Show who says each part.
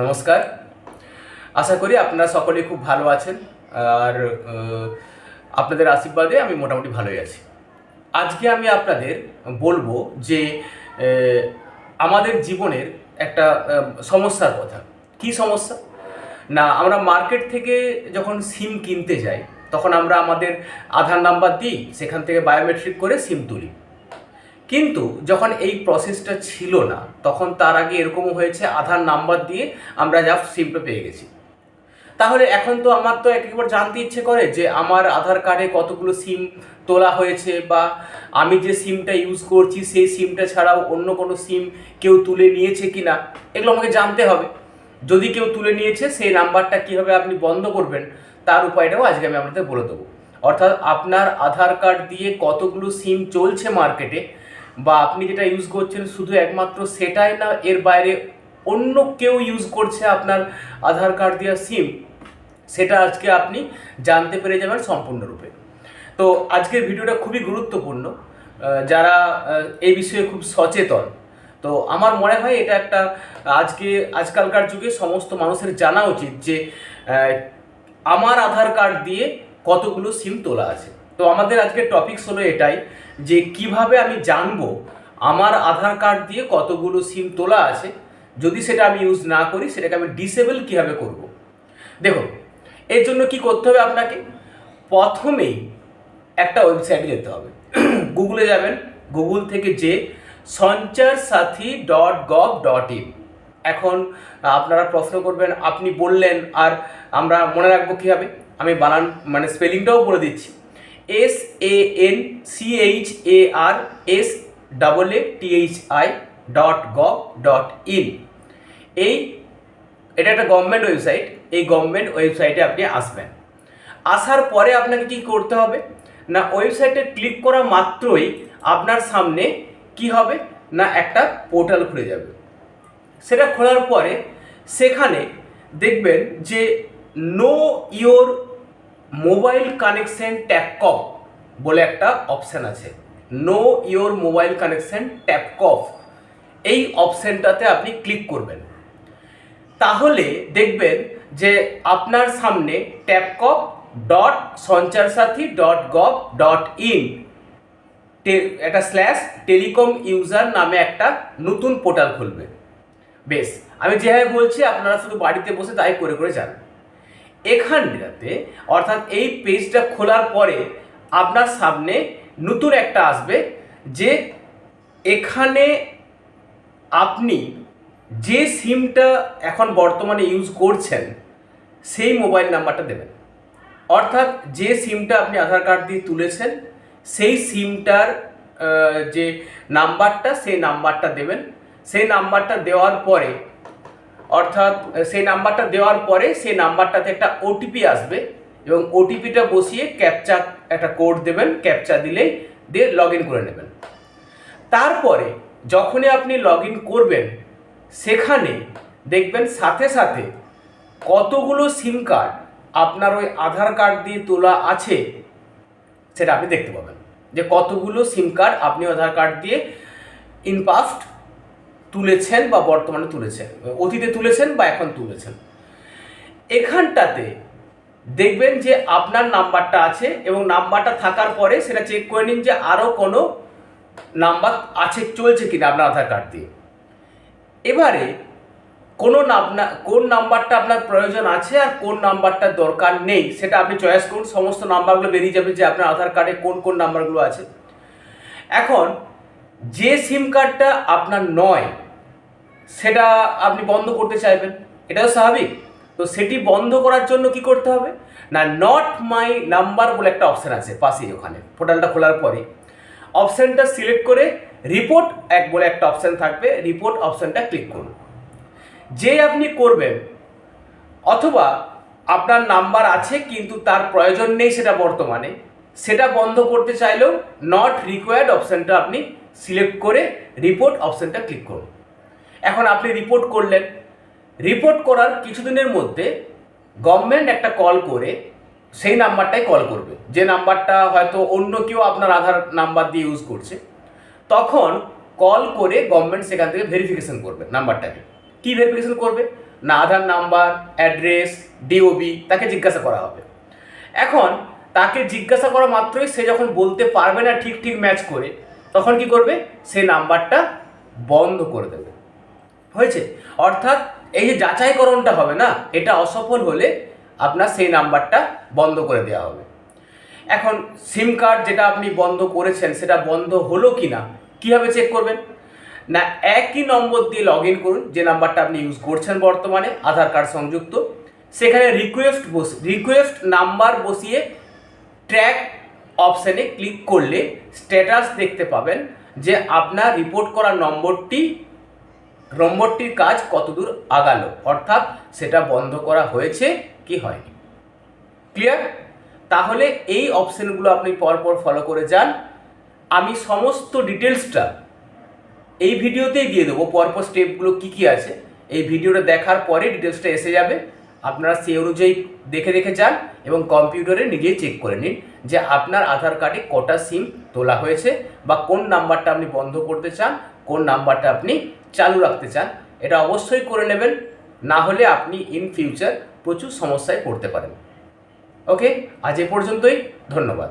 Speaker 1: নমস্কার। আশা করি আপনারা সকলে খুব ভালো আছেন, আর আপনাদের আশীর্বাদে আমি মোটামুটি ভালোই আছি। আজকে আমি আপনাদের বলব যে আমাদের জীবনের একটা সমস্যার কথা। কি সমস্যা? না, আমরা মার্কেট থেকে যখন সিম কিনতে যাই, তখন আমরা আমাদের আধার নাম্বার দিই, সেখান থেকে বায়োমেট্রিক করে সিম তুলি। কিন্তু যখন এই প্রসেসটা ছিল না, তখন তার আগে এরকমও হয়েছে, আধার নাম্বার দিয়ে আমরা যা সিমটা পেয়ে গেছি। তাহলে এখন তো আমার তো একবার জানতে ইচ্ছে করে যে আমার আধার কার্ডে কতগুলো সিম তোলা হয়েছে বা আমি যে সিমটা ইউজ করছি, সেই সিমটা ছাড়াও অন্য কোনো সিম কেউ তুলে নিয়েছে কি না এগুলো আমাকে জানতে হবে। যদি কেউ তুলে নিয়েছে, সেই নাম্বারটা কীভাবে আপনি বন্ধ করবেন, তার উপায়টাও আজকে আমি আপনাদের বলে দেবো। অর্থাৎ আপনার আধার কার্ড দিয়ে কতগুলো সিম চলছে মার্কেটে বা আপনি যেটা ইউজ করছেন শুধু একমাত্র সেটাই না, এর বাইরে অন্য কেউ ইউজ করছে আপনার আধার কার্ড দেওয়া সিম সেটা আজকে আপনি জানতে পেরে যাবেন সম্পূর্ণরূপে। তো আজকের ভিডিওটা খুবই গুরুত্বপূর্ণ। যারা এই বিষয়ে খুব সচেতন, তো আমার মনে হয় এটা একটা, আজকে, আজকালকার যুগে সমস্ত মানুষের জানা উচিত যে আমার আধার কার্ড দিয়ে কতগুলো সিম তোলা আছে। তো আমাদের আজকের টপিকস হলো এটাই যে কীভাবে আমি জানব আমার আধার কার্ড দিয়ে কতগুলো সিম তোলা আছে, যদি সেটা আমি ইউজ না করি, সেটাকে আমি ডিসেবল কীভাবে করব? দেখুন, এর জন্য কি করতে হবে আপনাকে? প্রথমেই একটা ওয়েবসাইটে যেতে হবে। গুগলে যাবেন গুগল থেকে যে সঞ্চার Saathi dot gov dot in এখন আপনারা প্রশ্ন করবেন, আপনি বললেন, আর আমরা মনে রাখব কীভাবে? আমি বানান মানে স্পেলিংটাও বলে দিচ্ছি। S A N C H A R S double A T H I dot gov dot in এই, এটা একটা গভর্নমেন্ট ওয়েবসাইট এই গভর্নমেন্ট ওয়েবসাইটে আপনি আসবেন। আসার পরে আপনাকে কি করতে হবে? না ওয়েবসাইটে ক্লিক করা মাত্রই আপনার সামনে কি হবে? না, একটা পোর্টাল খুলে যাবে। সেটা খোলার পরে সেখানে দেখবেন যে know your mobile connection TAFCOP বলে একটা অপশান আছে। Know your mobile connection TAFCOP এই অপশানটাতে আপনি ক্লিক করবেন। তাহলে দেখবেন যে আপনার সামনে TAFCOP dot Sanchar Saathi dot gov dot in একটা স্ল্যাশ টেলিকম ইউজার নামে একটা নতুন পোর্টাল খুলবে। বেশ, আমি যেভাবে বলছি, আপনারা শুধু বাড়িতে বসে তাই করে করে যান। এখানটাতে, অর্থাৎ এই পেজটা খোলার পরে আপনার সামনে নতুন একটা আসবে যে এখানে আপনি যে সিমটা এখন বর্তমানে ইউজ করছেন, সেই মোবাইল নাম্বারটা দেবেন। অর্থাৎ যে সিমটা আপনি আধার কার্ড দিয়ে তুলেছেন, সেই সিমটার যে নাম্বারটা সেই নাম্বারটা দেবেন। সেই নাম্বারটা দেওয়ার পরে অর্থাৎ সেই নাম্বারটা দেওয়ার পরে সেই নাম্বারটাতে একটা ওটিপি আসবে এবং ওটিপিটা বসিয়ে ক্যাপচা একটা কোড দেবেন ক্যাপচা দিলেই দিয়ে লগ ইন করে নেবেন। তারপরে যখনই আপনি লগ ইন করবেন, সেখানে দেখবেন সাথে সাথে কতগুলো সিম কার্ড আপনার ওই আধার কার্ড দিয়ে তোলা আছে, সেটা আপনি দেখতে পাবেন। যে কতগুলো সিম কার্ড আপনি আধার কার্ড দিয়ে ইন পাস্ট তুলেছেন বা বর্তমানে তুলেছেন, অতীতে তুলেছেন বা এখন তুলেছেন। এখানটাতে দেখবেন যে আপনার নাম্বারটা আছে এবং নাম্বারটা থাকার পরে সেটা চেক করে নিন যে আরও কোনো নাম্বার আছে, চলছে কিনা আপনার আধার কার্ড দিয়ে। এবারে কোনো কোন নাম্বারটা আপনার প্রয়োজন আছে আর কোন নাম্বারটা দরকার নেই, সেটা আপনি চয়েস করুন। সমস্ত নাম্বারগুলো বেরিয়ে যাবে যে আপনার আধার কার্ডে কোন কোন নাম্বারগুলো আছে। এখন যে সিম কার্ডটা আপনার নয়, সেটা আপনি বন্ধ করতে চাইবেন। এটাও স্বাভাবিক। তো সেটি বন্ধ করার জন্য কি করতে হবে? না নট মাই নাম্বার বলে একটা অপশান আছে পাশেই ওখানে পোর্টালটা খোলার পরে অপশানটা সিলেক্ট করে রিপোর্ট এক বলে একটা অপশান থাকবে রিপোর্ট অপশানটা ক্লিক করুন। যে আপনি করবেন, অথবা আপনার নাম্বার আছে কিন্তু তার প্রয়োজন নেই সেটা বর্তমানে, সেটা বন্ধ করতে চাইলেও নট রিকোয়ার্ড অপশানটা আপনি সিলেক্ট করে রিপোর্ট অপশানটা ক্লিক করুন। এখন আপনি রিপোর্ট করলেন। রিপোর্ট করার কিছুদিনের মধ্যে গভর্নমেন্ট একটা কল করে, সেই নাম্বারটাই কল করবে। যে নাম্বারটা হয়তো অন্য কেউ আপনার আধার নাম্বার দিয়ে ইউজ করছে, তখন কল করে গভর্নমেন্ট সেখান থেকে ভেরিফিকেশন করবে নাম্বারটাকে। কি ভেরিফিকেশন করবে? না, আধার নাম্বার অ্যাড্রেস ডিওবি তাকে জিজ্ঞাসা করা হবে। এখন তাকে জিজ্ঞাসা করা মাত্রই সে যখন বলতে পারবে না ঠিক ঠিক ম্যাচ করে তখন কি করবে? সে নাম্বারটা বন্ধ করে দেবে। হয়েছে? অর্থাৎ এই যে যাচাইকরণটা হবে না, এটা অসফল হলে আপনার সেই নাম্বারটা বন্ধ করে দেওয়া হবে। এখন সিম কার্ড যেটা আপনি বন্ধ করেছেন, সেটা বন্ধ হলো কি না কীভাবে চেক করবেন? না, একই নম্বর দিয়ে লগ ইন করুন, যে নাম্বারটা আপনি ইউজ করছেন বর্তমানে, আধার কার্ড সংযুক্ত। সেখানে রিকোয়েস্ট বস রিকোয়েস্ট নাম্বার বসিয়ে ট্র্যাক অপশানে ক্লিক করলে স্ট্যাটাস দেখতে পাবেন যে আপনার রিপোর্ট করা নম্বরটি, নম্বরটির কাজ কতদূর আগালো, অর্থাৎ সেটা বন্ধ করা হয়েছে কি হয়নি। ক্লিয়ার তাহলে এই অপশানগুলো আপনি পরপর ফলো করে যান। আমি সমস্ত ডিটেলসটা এই ভিডিওতেই দিয়ে দেবো, পরপর স্টেপগুলো কী কী আছে, এই ভিডিওটা দেখার পরে ডিটেলসটা এসে যাবে। আপনারা সেই অনুযায়ী দেখে দেখে যান এবং কম্পিউটারে নিজেই চেক করে নিন যে আপনার আধার কার্ডে কটা সিম তোলা হয়েছে বা কোন নাম্বারটা আপনি বন্ধ করতে চান, কোন নাম্বারটা আপনি চালু রাখতে চান। এটা অবশ্যই করে নেবেন, না হলে আপনি ইন ফিউচার প্রচুর সমস্যায় পড়তে পারেন। ওকে আজ এ পর্যন্তই, ধন্যবাদ।